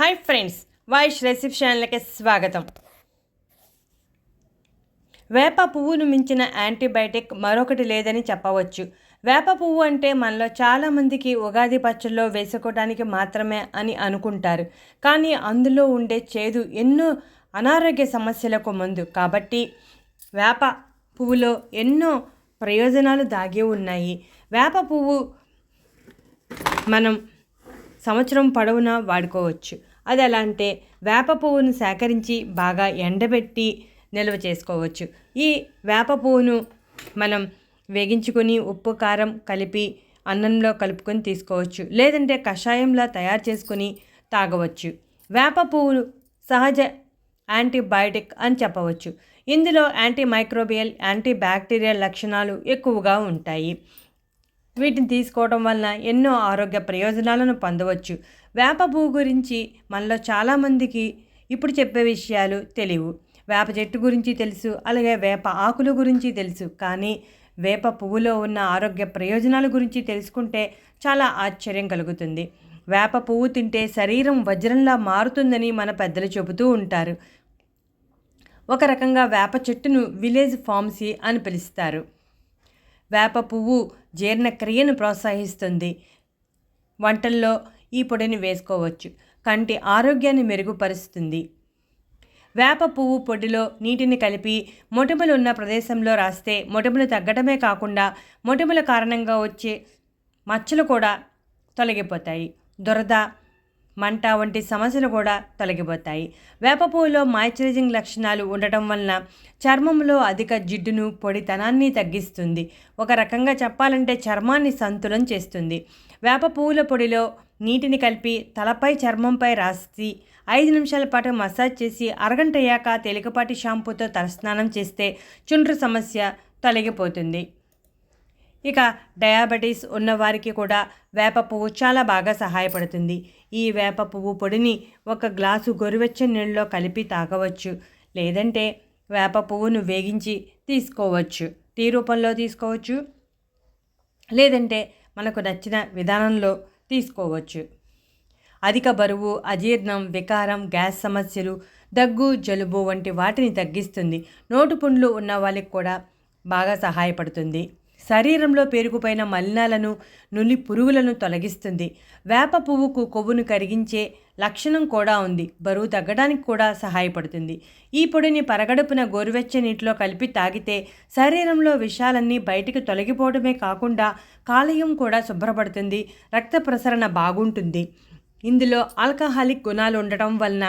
Hi friends voice recipe స్వాగతం. వేప పువ్వును మించిన యాంటీబయాటిక్ మరొకటి లేదని చెప్పవచ్చు. వేప పువ్వు అంటే మనలో చాలామందికి ఉగాది పచ్చళ్ళలో వేసుకోవడానికి మాత్రమే అని అనుకుంటారు. కానీ అందులో ఉండే చేదు ఎన్నో అనారోగ్య సమస్యలకు మందు. కాబట్టి వేప పువ్వులో ఎన్నో ప్రయోజనాలు దాగి ఉన్నాయి. వేప పువ్వు మనం సంవత్సరం పొడవునా వాడుకోవచ్చు. అది ఎలా అంటే వేప పువ్వును సేకరించి బాగా ఎండబెట్టి నిల్వ చేసుకోవచ్చు. ఈ వేప పువ్వును మనం వేగించుకొని ఉప్పు కారం కలిపి అన్నంలో కలుపుకొని తీసుకోవచ్చు. లేదంటే కషాయంలా తయారు చేసుకొని తాగవచ్చు. వేప పువ్వులు సహజ యాంటీబయాటిక్ అని చెప్పవచ్చు. ఇందులో యాంటీ మైక్రోబియల్ యాంటీ బ్యాక్టీరియల్ లక్షణాలు ఎక్కువగా ఉంటాయి. వీటిని తీసుకోవడం వలన ఎన్నో ఆరోగ్య ప్రయోజనాలను పొందవచ్చు. వేప పువ్వు గురించి మనలో చాలామందికి ఇప్పుడు చెప్పే విషయాలు తెలియవు. వేప చెట్టు గురించి తెలుసు అలాగే వేప ఆకుల గురించి తెలుసు. కానీ వేప పువ్వులో ఉన్న ఆరోగ్య ప్రయోజనాల గురించి తెలుసుకుంటే చాలా ఆశ్చర్యం కలుగుతుంది. వేప పువ్వు తింటే శరీరం వజ్రంలా మారుతుందని మన పెద్దలు చెబుతూ ఉంటారు. ఒక రకంగా వేప చెట్టును విలేజ్ ఫార్మసీ అని పిలుస్తారు. వేప పువ్వు జీర్ణక్రియను ప్రోత్సహిస్తుంది. వంటల్లో ఈ పొడిని వేసుకోవచ్చు. కంటి ఆరోగ్యాన్ని మెరుగుపరుస్తుంది. వేప పువ్వు పొడిలో నీటిని కలిపి మొటిమలు ఉన్న ప్రదేశంలో రాస్తే మొటిమలు తగ్గడమే కాకుండా మొటిమల కారణంగా వచ్చే మచ్చలు కూడా తొలగిపోతాయి. దురద మంట వంటి సమస్యలు కూడా తొలగిపోతాయి. వేప పువ్వులో మాయిశ్చరైజింగ్ లక్షణాలు ఉండటం వలన చర్మంలో అధిక జిడ్డును పొడితనాన్ని తగ్గిస్తుంది. ఒక రకంగా చెప్పాలంటే చర్మాన్ని సంతులం చేస్తుంది. వేప పువ్వుల పొడిలో నీటిని కలిపి తలపై చర్మంపై రాసి ఐదు నిమిషాల పాటు మసాజ్ చేసి అరగంట అయ్యాక తేలికపాటి షాంపూతో తలస్నానం చేస్తే చుండ్రు సమస్య తొలగిపోతుంది. ఇక డయాబెటీస్ ఉన్నవారికి కూడా వేప పువ్వు చాలా బాగా సహాయపడుతుంది. ఈ వేప పువ్వు పొడిని ఒక గ్లాసు గోరువెచ్చని నీళ్ళలో కలిపి తాగవచ్చు. లేదంటే వేప పువ్వును వేగించి తీసుకోవచ్చు. టీ రూపంలో తీసుకోవచ్చు. లేదంటే మనకు నచ్చిన విధానంలో తీసుకోవచ్చు. అధిక బరువు అజీర్ణం వికారం గ్యాస్ సమస్యలు దగ్గు జలుబు వంటి వాటిని తగ్గిస్తుంది. నోటు పుండ్లు ఉన్న వాళ్ళకి కూడా బాగా సహాయపడుతుంది. శరీరంలో పేరుకుపోయిన మలినాలను నులి పురుగులను తొలగిస్తుంది. వేప పువ్వుకు కొవ్వును కరిగించే లక్షణం కూడా ఉంది. బరువు తగ్గడానికి కూడా సహాయపడుతుంది. ఈ పొడిని పరగడుపున గోరువెచ్చ నీటిలో కలిపి తాగితే శరీరంలో విషాలన్నీ బయటికి తొలగిపోవడమే కాకుండా కాలేయం కూడా శుభ్రపడుతుంది. రక్త ప్రసరణ బాగుంటుంది. ఇందులో ఆల్కహాలిక్ గుణాలు ఉండటం వలన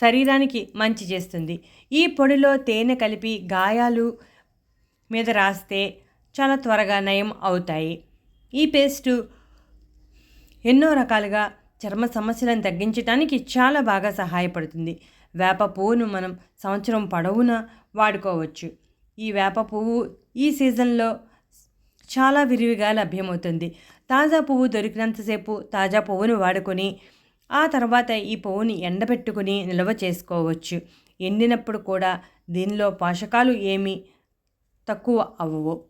శరీరానికి మంచి చేస్తుంది. ఈ పొడిలో తేనె కలిపి గాయాలు మీద రాస్తే చాలా త్వరగా నయం అవుతాయి. ఈ పేస్టు ఎన్నో రకాలుగా చర్మ సమస్యలను తగ్గించడానికి చాలా బాగా సహాయపడుతుంది. వేప పువ్వును మనం సంవత్సరం పొడవునా వాడుకోవచ్చు. ఈ వేప పువ్వు ఈ సీజన్లో చాలా విరివిగా లభ్యమవుతుంది. తాజా పువ్వు దొరికినంతసేపు తాజా పువ్వును వాడుకొని ఆ తర్వాత ఈ పువ్వుని ఎండబెట్టుకుని నిల్వ చేసుకోవచ్చు. ఎండినప్పుడు కూడా దీనిలో పోషకాలు ఏమీ తక్కువ అవ్వవు.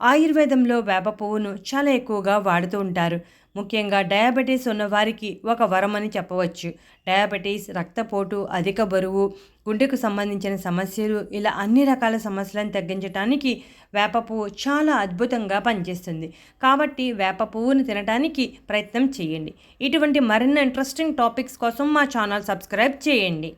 ఆయుర్వేదంలో వేప పువ్వును చాలా ఎక్కువగా వాడుతూ ఉంటారు. ముఖ్యంగా డయాబెటీస్ ఉన్నవారికి ఒక వరం అని చెప్పవచ్చు. డయాబెటీస్ రక్తపోటు అధిక బరువు గుండెకు సంబంధించిన సమస్యలు ఇలా అన్ని రకాల సమస్యలను తగ్గించడానికి వేప పువ్వు చాలా అద్భుతంగా పనిచేస్తుంది. కాబట్టి వేప పువ్వును తినడానికి ప్రయత్నం చేయండి. ఇటువంటి మరిన్ని ఇంట్రెస్టింగ్ టాపిక్స్ కోసం మా ఛానల్ సబ్స్క్రైబ్ చేయండి.